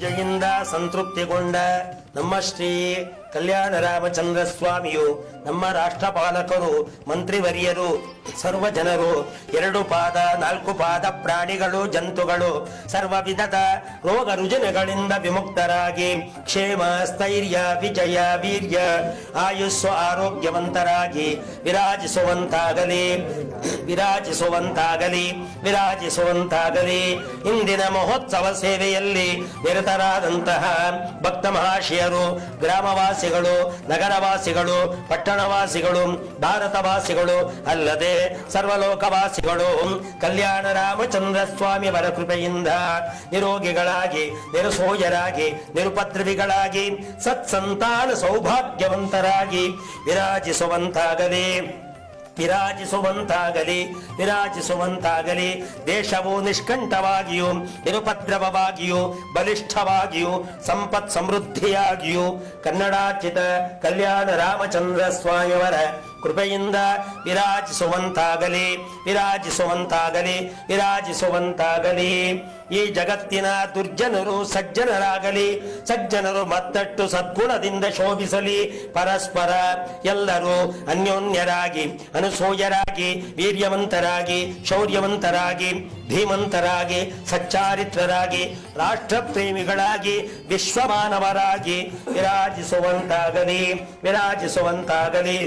ಪೂಜೆಯಿಂದ ಸಂತೃಪ್ತಿಗೊಂಡ ನಮ್ಮ ಶ್ರೀ ಕಲ್ಯಾಣ ರಾಮಚಂದ್ರ ಸ್ವಾಮಿಯು ನಮ್ಮ ರಾಷ್ಟ್ರಪಾಲಕರು ಮಂತ್ರಿವರಿಯರು ಸರ್ವ ಜನರು ಎರಡು ಪಾದ, ನಾಲ್ಕು ಪಾದ, ಪ್ರಾಣಿಗಳು, ಜಂತುಗಳು ಸರ್ವ ವಿಧದ ರೋಗ ರುಜಿನಗಳಿಂದ ವಿಮುಕ್ತರಾಗಿ. ಕ್ಷೇಮ, ಸ್ಥೈರ್ಯ, ವಿಜಯ, ವೀರ್ಯ, ಆಯುಸ್ಸು ಆರೋಗ್ಯವಂತರಾಗಿ ವಿರಾಜಿಸುವಂತಾಗಲಿ. ವಿರಾಜಿಸುವಂತಾಗಲಿ ವಿರಾಜಿಸುವಂತಾಗಲಿ. ಇಂದಿನ ಮಹೋತ್ಸವ ಸೇವೆಯಲ್ಲಿ ನಿರತರಾದಂತಹ ಭಕ್ತ ಮಹಾಶಯರು, ಗ್ರಾಮವಾಸಿಗಳು, ನಗರವಾಸಿಗಳು, ಪಟ್ಟಣವಾಸಿಗಳು, ಭಾರತವಾಸಿಗಳು ಅಲ್ಲದೆ ಸರ್ವಲೋಕವಾಸಿಗಳು, ಕಲ್ಯಾಣ ರಾಮಚಂದ್ರ ಸ್ವಾಮಿ ಕೃಪೆಯಿಂದ ನಿರೋಗಿಗಳಾಗಿ, ನಿರುಸೋಯರಾಗಿ, ನಿರುಪದ್ರವಿಗಳಾಗಿ, ಸತ್ಸಂತಾನ ಸೌಭಾಗ್ಯವಂತರಾಗಿ ವಿರಾಜಿಸುವಂತಾಗಲಿ. ವಿರಾಜಿಸುವಂತಾಗಲಿ ವಿರಾಜಿಸುವಂತಾಗಲಿ. ದೇಶವು ನಿಷ್ಕಂಠವಾಗಿಯೂ, ನಿರುಪದ್ರವವಾಗಿಯೂ, ಬಲಿಷ್ಠವಾಗಿಯೂ ಸಂಪತ್ ಸಮೃದ್ಧಿಯಾಗಿಯೂ ಕನ್ನಡಾರ್ಜಿತ ಕಲ್ಯಾಣ ರಾಮಚಂದ್ರ ಸ್ವಾಮಿಯವರ ಕೃಪೆಯಿಂದ ವಿರಾಜಿಸುವಂತಾಗಲಿ ವಿರಾಜಿಸುವಂತಾಗಲಿ ವಿರಾಜಿಸುವಂತಾಗಲಿ. ಈ ಜಗತ್ತಿನ ದುರ್ಜನರು ಸಜ್ಜನರಾಗಲಿ, ಸಜ್ಜನರು ಮತ್ತಷ್ಟು ಸದ್ಗುಣದಿಂದ ಶೋಭಿಸಲಿ. ಪರಸ್ಪರ ಎಲ್ಲರೂ ಅನ್ಯೋನ್ಯರಾಗಿ, ಅನುಸೂಯರಾಗಿ, ವೀರ್ಯವಂತರಾಗಿ, ಶೌರ್ಯವಂತರಾಗಿ, ಧೀಮಂತರಾಗಿ, ಸಚ್ಚಾರಿತ್ರರಾಗಿ, ರಾಷ್ಟ್ರಪ್ರೇಮಿಗಳಾಗಿ, ವಿಶ್ವಮಾನವರಾಗಿ ವಿರಾಜಿಸುವಂತಾಗಲಿ ವಿರಾಜಿಸುವಂತಾಗಲಿ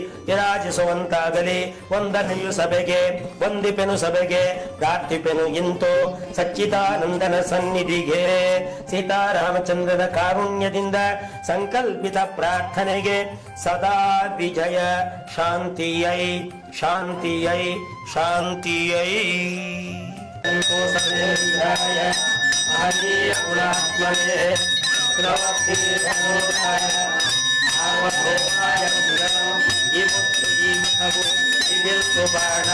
ವಿರಾಜಿಸುವಂತಾಗಲಿ ಒಂದನೆಯು ಸಭೆಗೆ ವಂದಿಪೆನು ಸಭೆಗೆ ಪ್ರಾರ್ಥಿಪೆನು ಇಂತು. ಸಚ್ಚಿದಾನಂದನ ಸನ್ನಿಧಿಗೆ, ಸೀತಾರಾಮಚಂದ್ರನ ಕಾರುಣ್ಯದಿಂದ ಸಂಕಲ್ಪಿತ ಪ್ರಾರ್ಥನೆಗೆ ಸದಾ ವಿಜಯ. ಶಾಂತಿಯೈ ಶಾಂತಿಯೈ ಶಾಂತಿಯೈ. ಸಂತೋಷವೇಂದ್ರಾಯ ಇದಿಲ್ತು ಬಾಣ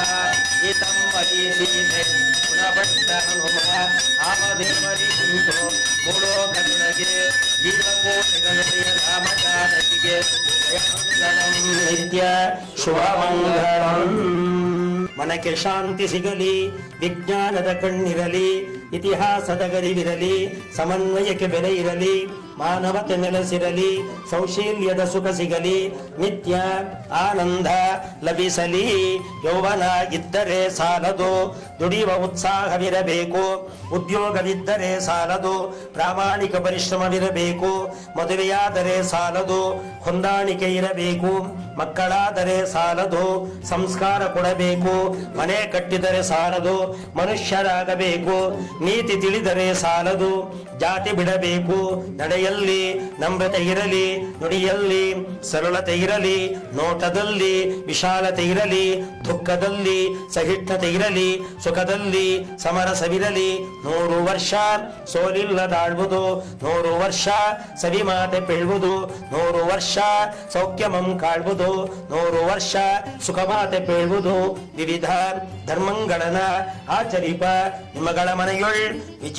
ಈತಂ ವದೀಸೀನೆ ಗುಣಭಟ್ಟ ಹನುಮ, ಆಮದೇವರಿ ಕುಂತು ಮೂಡೋ ಕರುಣಗೆ ಜೀವಕೋಟಿಗಳಿಗೆ ರಾಮಜಾನಕಿಗೆ ಜಯಮಂಗಳಂ ನಿತ್ಯ ಶುಭಮಂಗಳಂ ಮನಕ್ಕೆ ಶಾಂತಿ ಸಿಗಲಿ, ವಿಜ್ಞಾನದ ಕಣ್ಣಿರಲಿ, ಇತಿಹಾಸದ ಗರಿವಿರಲಿ, ಸಮನ್ವಯಕ್ಕೆ ಬೆಲೆ ಇರಲಿ. ಮಾನವತೆ ನೆಲೆಸಿರಲಿ ಸೌಶೀಲ್ಯದ ಸುಖ ಸಿಗಲಿ, ನಿತ್ಯ ಆನಂದ ಲಭಿಸಲಿ. ಯೌವನ ಇದ್ದರೆ ಸಾಲದು, ದುಡಿಯುವ ಉತ್ಸಾಹವಿರಬೇಕು. ಉದ್ಯೋಗವಿದ್ದರೆ ಸಾಲದು, ಪ್ರಾಮಾಣಿಕ ಪರಿಶ್ರಮವಿರಬೇಕು. ಮದುವೆಯಾದರೆ ಸಾಲದು, ಹೊಂದಾಣಿಕೆ ಇರಬೇಕು. ಮಕ್ಕಳಾದರೆ ಸಾಲದು, ಸಂಸ್ಕಾರ ಕೊಡಬೇಕು, ಮನೆ ಕಟ್ಟಿದರೆ ಸಾಲದು, ಮನುಷ್ಯರಾಗಬೇಕು, ನೀತಿ ತಿಳಿದರೆ ಸಾಲದು, ಜಾತಿ ಬಿಡಬೇಕು, ನಡೆಯಲ್ಲಿ ನಮ್ರತೆ ಇರಲಿ, ನುಡಿಯಲ್ಲಿ ಸರಳತೆ ಇರಲಿ, ನೋಟದಲ್ಲಿ ವಿಶಾಲತೆ ಇರಲಿ, ದುಃಖದಲ್ಲಿ ಸಹಿಷ್ಣತೆ ಇರಲಿ, ಸುಖದಲ್ಲಿ ಸಮರಸವಿರಲಿ, ನೂರು ವರ್ಷ ಸೋಲಿಲ್ಲದಾಳ್ವುದು, ನೂರು ವರ್ಷ ಸವಿಮಾತೆ ಪೆಳ್ವುದು ನೂರು ವರ್ಷ ಸೌಖ್ಯಮಂ ಕಾಳ್ವುದು ನೂರು ವರ್ಷ ಸುಖಮಾತೆ ಪೇಳುವುದು ವಿವಿಧ ಧರ್ಮಗಳನ್ನ ಆಚರಿಪ ನಿಮಗಳ ಮನೆಯೊಳ್ ವಿಜಯ